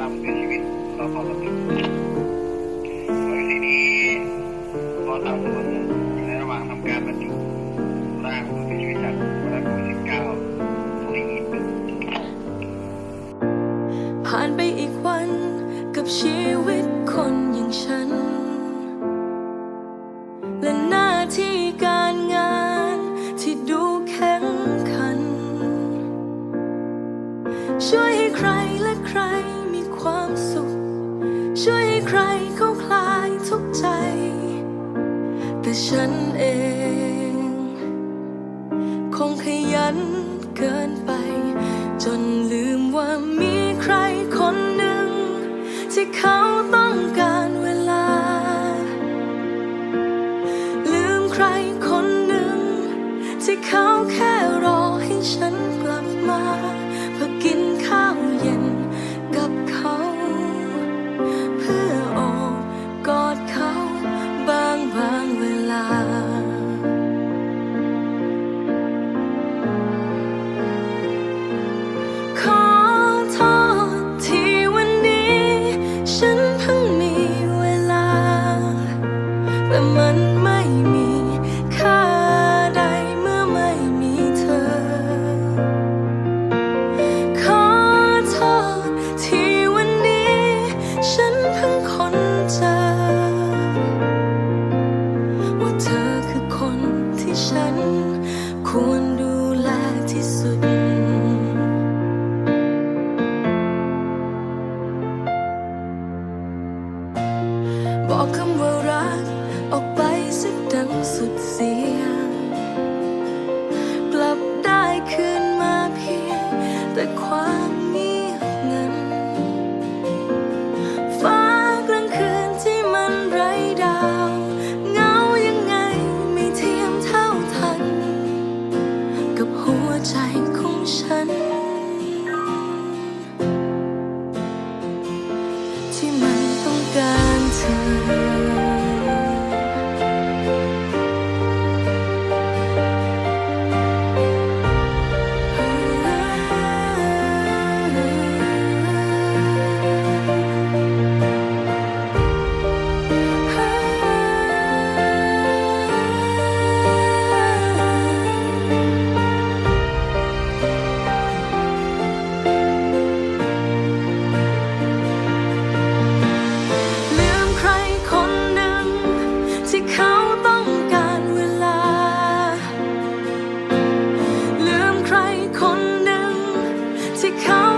นำเสียชีวิตเราพอสำเร็จโดยทีนี้พอทำส่วนอยู่ในระหว่างทำการบรรจุร่างผู้เสียชีวิตจากไวรัสโควิด19ตัวอีกหนึ่งผ่านไปอีกวันกับชีวิตคนอย่างฉัน และหน้าที่การงานที่ดูแข็งขัน ช่วยให้ใครและใคร ความสุข ช่วยให้ใครเขาคลายทุกข์ใจ แต่ฉันเอง คงขยันเกินไป จนลืมว่ามีใครคนหนึ่ง ที่เขาต้องการ ควรดูแลที่สุด บอกคำว่ารัก Come.